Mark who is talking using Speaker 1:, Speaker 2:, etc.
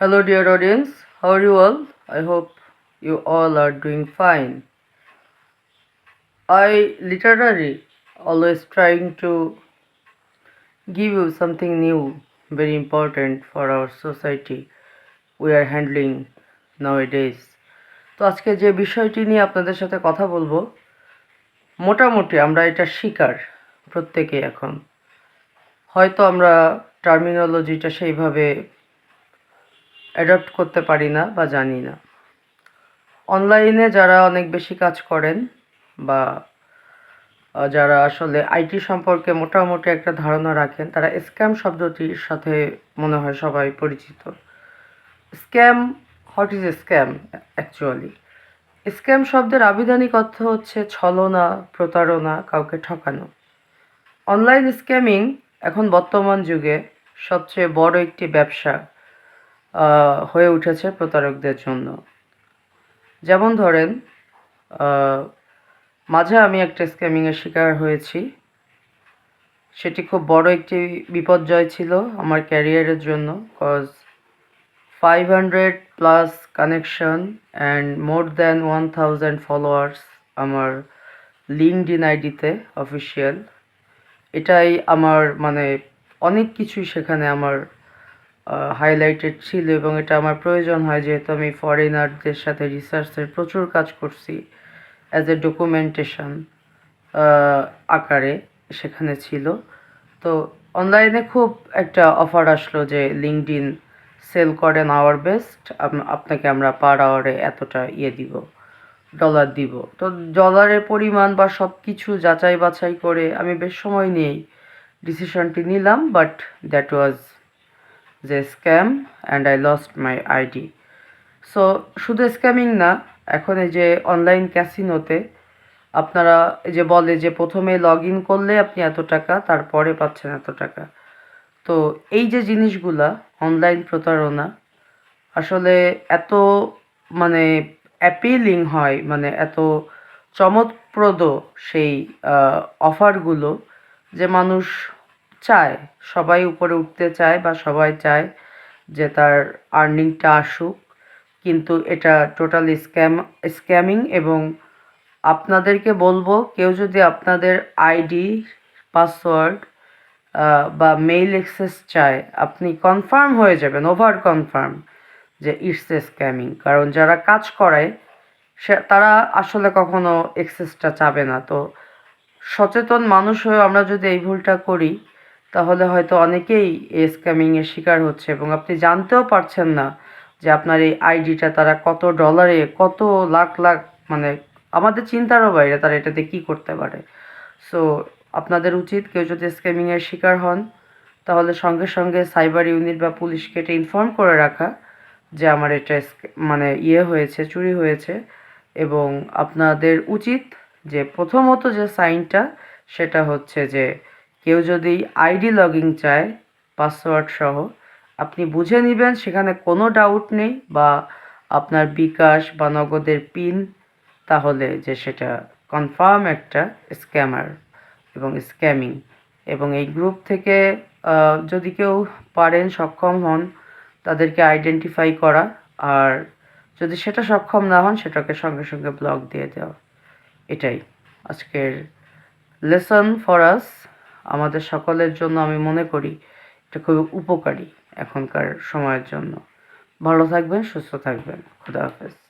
Speaker 1: Hello, dear audience. How are you all? I hope you all are doing fine. I literally always trying to give you something new, very important for our society. We are handling nowadays. তো আজকে যে বিষয়টি নিয়ে আপনাদের সাথে কথা বলব মোটামুটি আমরা এটা শিকার প্রত্যেকে এখন হয়তো আমরা টার্মিনোলজিটা সেইভাবে অ্যাডাপ্ট করতে পারি না বা জানি না। অনলাইনে যারা অনেক বেশি কাজ করেন বা যারা আসলে আইটি সম্পর্কে মোটামুটি একটা ধারণা রাখেন, তারা স্ক্যাম শব্দটির সাথে মনে হয় সবাই পরিচিত। Scam what is scam actually scam শব্দের আবিধানিক অর্থ হচ্ছে ছলনা, প্রতারণা, কাউকে ঠকানো। অনলাইন স্ক্যামিং এখন বর্তমান যুগে সবচেয়ে বড় একটি ব্যবসা। হয়ে উঠেছে প্রতারকদের জন্য। যেমন ধরেন মাঝে আমি একটা স্ক্যামিংয়ের শিকার হয়েছি। সেটি খুব বড় একটি বিপর্যয় ছিল আমার ক্যারিয়ারের জন্য cause five hundred plus connection and more than one thousand followers আমার লিঙ্কড ইন আইডিতে অফিসিয়াল এটাই আমার মানে অনেক কিছুই সেখানে আমার হাইলাইটেড ছিল এবং এটা আমার প্রয়োজন হয় যেহেতু আমি ফরেনারদের সাথে রিসার্চের প্রচুর কাজ করছি অ্যাজ এ ডকুমেন্টেশন আকারে সেখানে ছিল। তো অনলাইনে খুব একটা অফার আসলো যে লিঙ্কড ইন সেল করেন আওয়ার বেস্ট আপনাকে আমরা পার আওয়ারে এতটা ইয়ে দিব ডলার দিব। তো ডলারের পরিমাণ বা সব কিছু যাচাই বাছাই করে আমি বেশ সময় নিয়েই ডিসিশনটি নিলাম বাট দ্যাট ওয়াজ যে scam and I lost my ID so শুধু স্ক্যামিং না, এখন এই যে অনলাইন ক্যাসিনোতে আপনারা এই যে বলে যে প্রথমে লগ ইন করলে আপনি এত টাকা, তারপরে পাচ্ছেন এত টাকা। তো এই যে জিনিসগুলা অনলাইন প্রতারণা, আসলে এত মানে অ্যাপিলিং হয় মানে এত চমৎপ্রদ সেই অফারগুলো যে মানুষ চায়, সবাই উপরে উঠতে চায় বা সবাই চায় যে তার আর্নিংটা আসুক। কিন্তু এটা টোটাল স্ক্যাম স্ক্যামিং এবং আপনাদেরকে বলব, কেউ যদি আপনাদের আইডি পাসওয়ার্ড বা মেইল অ্যাক্সেস চায়, আপনি কনফার্ম হয়ে যাবেন ওভার কনফার্ম যে ইটস এ স্ক্যামিং কারণ যারা কাজ করায় সে, তারা আসলে কখনো অ্যাক্সেসটা চাবে না। তো সচেতন মানুষ হয়েও আমরা যদি এই ভুলটা করি তাহলে হয়তো অনেকেই এই স্ক্যামিংয়ের শিকার হচ্ছে এবং আপনি জানতেও পারছেন না যে আপনার এই আইডিটা তারা কত ডলারে কত লাখ লাখ মানে আমাদের চিন্তারও বাইরে তারা এটাতে কি করতে পারে। সো আপনাদের উচিত কেউ যদি স্ক্যামিংয়ের শিকার হন, তাহলে সঙ্গে সঙ্গে সাইবার ইউনিট বা পুলিশকে এটা ইনফর্ম করে রাখা যে আমার এটা মানে ইয়ে হয়েছে, চুরি হয়েছে এবং আপনাদের উচিত যে প্রথমত যে সাইনটা সেটা হচ্ছে যে কেউ যদি আইডি লগিং চায়, পাসওয়ার্ড সহ, আপনি বুঝে নেবেন সেখানে কোনো ডাউট নেই বা আপনার বিকাশ বা নগদের পিন তাহলে যে সেটা কনফার্ম একটা স্ক্যামার এবং স্ক্যামিং এবং এই গ্রুপ থেকে যদি কেউ পারেন, সক্ষম হন, তাদেরকে আইডেন্টিফাই করা। আর যদি সেটা সক্ষম না হন, সেটাকে সঙ্গে সঙ্গে ব্লক দিয়ে দেওয়া। এটাই আজকের লেসন ফর আস আমাদের সকলের জন্য আমি মনে করি এটা খুবই উপকারী এখনকার সময়ের জন্য। ভালো থাকবেন, সুস্থ থাকবেন। খুদা হাফেজ।